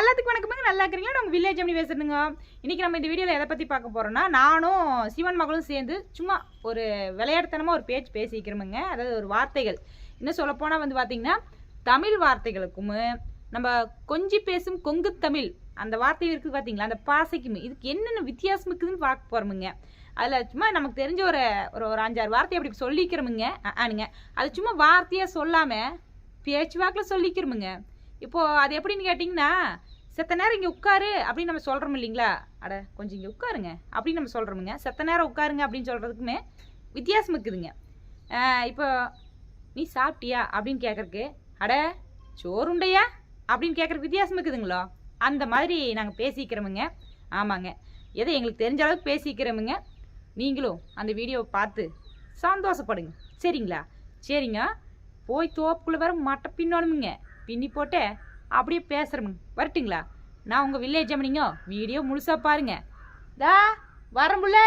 எல்லாத்துக்கும் வணக்கமுங்க நல்லா இருக்கிறீங்களா? நம்ம வில்லேஜ் எப்படி பேசுறதுங்க? இன்னைக்கு நம்ம இந்த வீடியோவில் எதை பற்றி பார்க்க போகிறோன்னா நானும் சிவன் மகளும் சேர்ந்து சும்மா ஒரு விளையாட்டுத்தனமாக ஒரு பேச்சு பேசிக்கிறோமுங்க. அதாவது ஒரு வார்த்தைகள். இன்னும் சொல்லப்போனால் வந்து பார்த்திங்கன்னா தமிழ் வார்த்தைகளுக்கும் நம்ம கொஞ்சி பேசும் கொங்கு தமிழ் அந்த வார்த்தை இருக்குது பார்த்தீங்களா அந்த பாசைக்கும் இதுக்கு என்னென்ன வித்தியாசம் இருக்குதுன்னு பார்க்க போகிறோமுங்க அதில் சும்மா நமக்கு தெரிஞ்ச ஒரு ஒரு ஒரு அஞ்சாறு வார்த்தை அப்படி சொல்லிக்கிறோமுங்க. ஆனுங்க அது சும்மா வார்த்தையாக சொல்லாமல் பேச்சு வாக்கில் சொல்லிக்கிறோமுங்க. இப்போது அது எப்படின்னு கேட்டிங்கன்னா செத்த நேரம் இங்கே உட்காரு அப்படின்னு நம்ம சொல்கிறோம் இல்லைங்களா? அட கொஞ்சம் இங்கே உட்காருங்க அப்படின்னு நம்ம சொல்கிறோமுங்க செத்த நேரம் உட்காருங்க அப்படின்னு சொல்கிறதுக்குமே வித்தியாசம் இருக்குதுங்க. இப்போ நீ சாப்பிட்டியா? அப்படின்னு கேட்குறக்கு அட சோறுண்டையா அப்படின்னு கேட்குறக்கு வித்தியாசம் இருக்குதுங்களா? அந்த மாதிரி நாங்கள் பேசிக்கிறோமுங்க. ஆமாங்க. எதை எங்களுக்கு தெரிஞ்ச அளவுக்கு பேசிக்கிறோமுங்க. நீங்களும் அந்த வீடியோவை பார்த்து சந்தோஷப்படுங்க. சரிங்களா? சரிங்க. போய் தோப்புக்குள்ளே வர மட்டை பின்னணுமுங்க. பின்னி போட்டு அப்படியே பேசுகிறோமுங்க வரட்டுங்களா? நான் உங்கள் வில்லேஜ் அம்மனிங்க வீடியோ முழுசாக பாருங்க. தா வரம்புள்ளே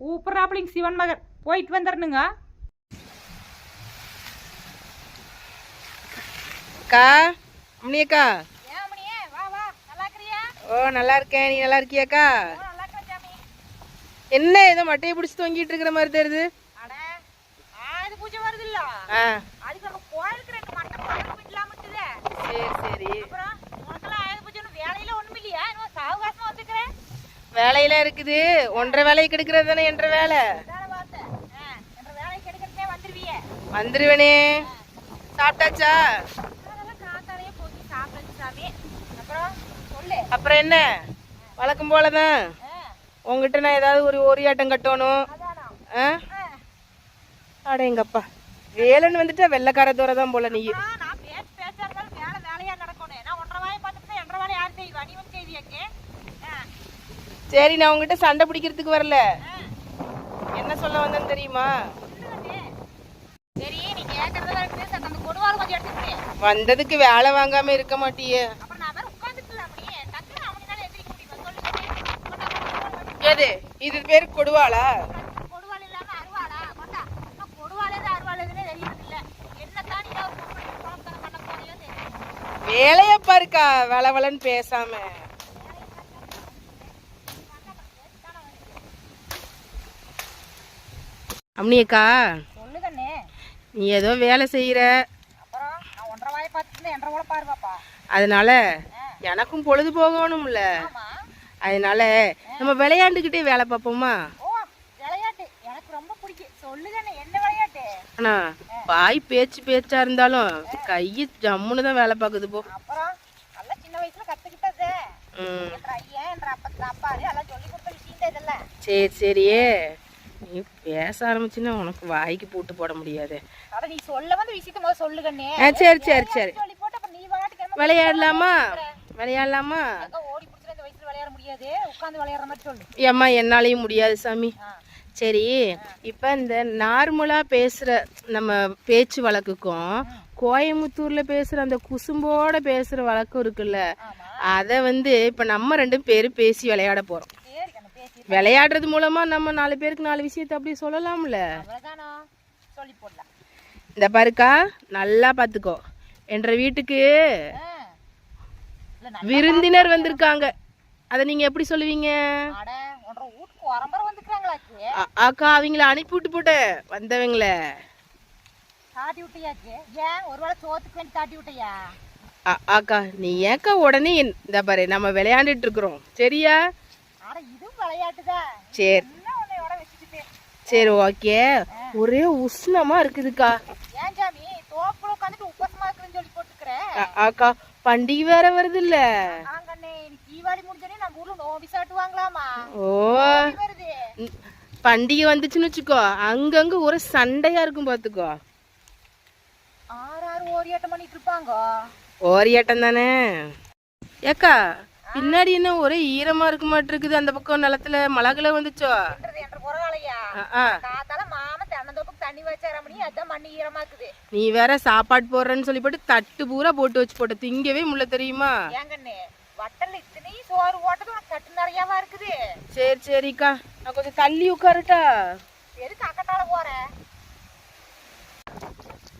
கூப்பிட்றாப்பிளிங்க சிவன் மகன். போயிட்டு வந்துடணுங்க அக்கா அம்னியக்கா ஏமணியே வா வா. நல்லா இருக்கிறியா ஓ நல்லா இருக்கேன் நீ நல்லா இருக்கியாக்கா என்ன ஏதோ மட்டையை பிடிச்சி தொங்கிட்டு இருக்கிற மாதிரி தெரியுது. அட ஆயுத பூஜை வருதுல்ல? ஆ. வேலையெல்லாம் இருக்குது. ஒன்றரை வேலையை கெடுக்கிறது தானே என்ற வேலை. வேலை வந்துருவனே. சாப்பிட்டாச்சா? அப்புறம் என்ன? வழக்கம் போலதான். உங்ககிட்ட நான் ஏதாவது ஒரு ஒரியாட்டம் கட்டணும். அதானா அட எங்கப்பா வேலைன்னு வந்துட்டா வெள்ளைக்கார தூர தான் போல நீ ஆ, நான் பேச்சு பேச்சா இருந்தாலும் வேலை வேலையா நடக்கணும் நான் ஒன்றரை வாயை பார்த்துட்டு என்ற வேலை யார் செய்வா நீ வந்து செய்வியாக்கு ஆ சரி நான் உங்ககிட்ட சண்டை பிடிக்கிறதுக்கு வரல. என்ன சொல்ல வந்தேன்னு தெரியுமா? சொல்லுங்க சரி நீ கேட்கறதெல்லாம் இருக்குது சரி அந்த கொடுவாள் கொஞ்சம் எடுத்துக்கிட்டு வந்ததுக்கு வேலை வாங்காம இருக்க மாட்டியே அப்புறம் நான் வேற உட்காந்துட்டு அப்படி டக்குனு அவனுக்கு எந்திரிக்க முடியும் சொல்லுங்க எது இது பேர் கொடுவாளா கொடுவாள் இல்லாம அருவாளா கொண்டா இன்னும் கொடுவாள் எது அருவாள் எதுன்னு தெரியுது இல்ல என்ன தாண்டி நான் ஒரு குழப்பத்தனம் பண்ண போறியோ தெரியும் வேலைய பாருக்கா வளவலன்னு பேசாம அம்னியக்கா நீ ஏதோ வேலை பாருவாப்பா. அதனால எனக்கும் பொழுது போகணும்ல அதனால நம்ம விளையாண்டுக்கிட்டே வேலை பார்ப்போமா? ஆனா வாய் பேச்சு பேச்சா இருந்தாலும் கையை ஜம்முன்னு தான் வேலை பார்க்குது போ. சரி சரியே நீ பேச ஆரம்பிச்சுன்னா உனக்கு வாய்க்கு பூட்டு போட முடியாது. நீ சொல்ல வந்து விஷயத்த சரி சரி சரி. விளையாடலாமா? விளையாடலாமா? ஏம்மா என்னாலையும் முடியாது சாமி. சரி இப்போ இந்த நார்மலாக பேசுகிற நம்ம பேச்சு வழக்குக்கும் கோயம்புத்தூரில் பேசுகிற அந்த குசும்போட பேசுகிற வழக்கம் இருக்குல்ல. அதை வந்து இப்போ நம்ம ரெண்டு பேரும் பேசி விளையாட போகிறோம் விளையாடுறது மூலமாக நம்ம நாலு பேருக்கு நாலு விஷயத்தை அப்படி சொல்லலாம்ல. அவ்வளவுதானா? சொல்லி போடலாம். இந்த பாருக்கா நல்லா பார்த்துக்கோ என்ற வீட்டுக்கு விருந்தினர் வந்திருக்காங்க. அதை நீங்கள் எப்படி சொல்லுவீங்க? அக்கா அவங்கள அனுப்பி விட்டு போட்ட வந்தவங்கள. தாட்டி விட்டியாச்சு? ஏன்? ஒருவேளை சோத்துக்கு வேண்டி தாட்டி விட்டியா? அ- அக்கா நீ ஏக்கா உடனே இந்த- பாரு நம்ம விளையாண்டுட்டு இருக்கிறோம். சரியா? சரி. ஓகே ஒரே உஷ்ணமா இருக்குதுக்கா. அக்கா பண்டிகை வேற வருது இல்ல ஓ. பண்டிகை வந்துச்சுன்னு வச்சுக்கோ. அங்கங்க ஒரு சண்டையா இருக்கும் பாத்துக்கோ. ஓரியாட்டம் தானே. ஏக்கா பின்னாடி என்ன ஒரே ஈரமா இருக்க மாட்டிருக்குது அந்த பக்கம் நிலத்துல மழை வந்துச்சோ? நீ வேற சாப்பாடு போடுறேன்னு சொல்லி போட்டு தட்டு பூரா போட்டு வச்சு போட்ட. திங்கவே முல்ல தெரியுமா? சோறு ஓட்டது தட்டு நிறையாவா இருக்குது? சரி சரிக்கா. நான் கொஞ்சம் தள்ளி உட்காருட்டா? எதுக்கு அக்கட்டால போற?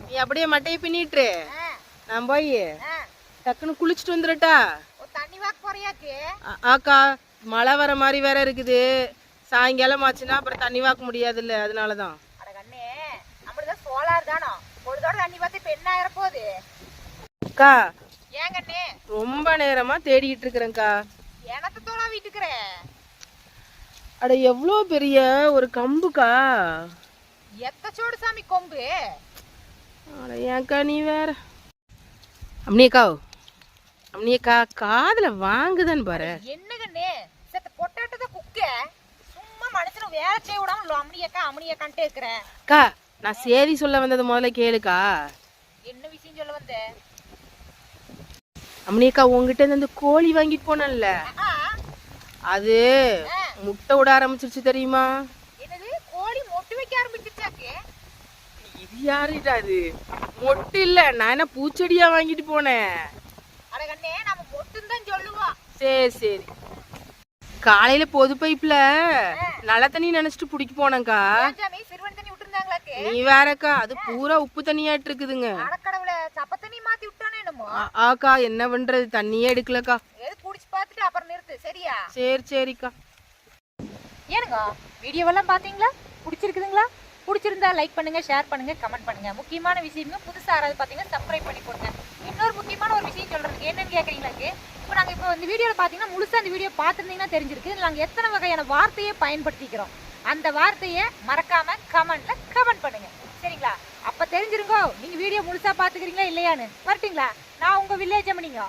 நீ அப்படியே மட்டையை பின்னிட்டு நான் போய். டக்குன்னு குளிச்சுட்டு வந்துடட்டா ஆக்கா மழை வர மாதிரி வேற இருக்குது. சாயங்காலம் ஆச்சுன்னா அப்புறம் தண்ணி வாக்க முடியாதுல்ல அதனால தான் அட கண்ணே நம்மளுதான் சோலார் தானோ? பொழுதோட தண்ணி பார்த்து இப்ப என்ன ஆயிர போகுது? அக்கா ஏன் கண்ணே? ரொம்ப நேரமா தேடிக்கிட்டு இருக்கிறேன்க்கா. எனத்து தோலா வீட்டுக்குற? அட எவ்வளோ பெரிய ஒரு கம்புக்கா. எத்த சோடு சாமி கொம்பு? அட ஏன்க்கா நீ வேற? அம்னியக்கா அம்னியக்கா காதுல வாங்குதான்னு பாரு. என்ன கண்ணே செத்த பொட்டாட்டத குக்க. சும்மா மனுஷன வேலை செய்ய விடாம அம்னியக்கா அம்னியக்கான்ட்டே இருக்கிற. அக்கா நான் சேதி சொல்ல வந்தது முதல்ல கேளுக்கா. என்ன விஷயம் சொல்ல வந்த? அம்னியக்கா உங்ககிட்ட இருந்து அந்த கோழி வாங்கிட்டு போனேன்ல. ஆ, அது முட்டை விட ஆரம்பிச்சிருச்சு தெரியுமா? என்னது? கோழி மொட்டு வைக்க ஆரம்பிச்சிருச்சாக்கு? இது யாருடா அது மொட்டு இல்ல. நான் என்ன பூச்செடியா வாங்கிட்டு போனேன். கண்ணே நம்ம மொட்டுன்னு தான் சொல்லுவோம். சரி சரி. காலையில பொது பைப்ல நல்ல தண்ணி நினைச்சிட்டு பிடிக்க விட்டுருந்தாங்களாக்கு? நீ வேறக்கா அது பூரா உப்பு தண்ணியாட்டு இருக்குதுங்க. ஆக்கா என்ன பண்றது? தண்ணியே எடுக்கலக்கா. குடிச்சு பார்த்துட்டு அப்புறம் நிறுத்து சரியா? சரி சரிக்கா. ஏனுங்க வீடியோவெல்லாம் பார்த்தீங்களா? பிடிச்சிருக்குதுங்களா? பிடிச்சிருந்தா லைக் பண்ணுங்க ஷேர் பண்ணுங்க கமெண்ட் பண்ணுங்க. முக்கியமான விஷயங்க புதுசா யாராவது பார்த்தீங்கன்னா சப்ஸ்கிரைப் பண்ணி போடுங்க இன்னொரு முக்கியமான ஒரு விஷயம் சொல்றதுக்கு என்னன்னு கேட்குறீங்களாக்கு இப்போ நாங்கள் இப்போ இந்த வீடியோவில் பார்த்தீங்கன்னா முழுசா அந்த வீடியோ பார்த்துருந்தீங்கன்னா தெரிஞ்சிருக்கு. நாங்கள் எத்தனை வகையான வார்த்தையை பயன்படுத்திக்கிறோம்? அந்த வார்த்தையை மறக்காம கமெண்ட்ல கமெண்ட் பண்ணுங்க. சரிங்களா? அப்ப தெரிஞ்சிருங்கோ. நீங்க வீடியோ முழுசா பாத்துக்கிறீங்களா இல்லையான்னு? வரட்டுங்களா? நான் உங்க வில்லேஜ் அம்மனிங்க.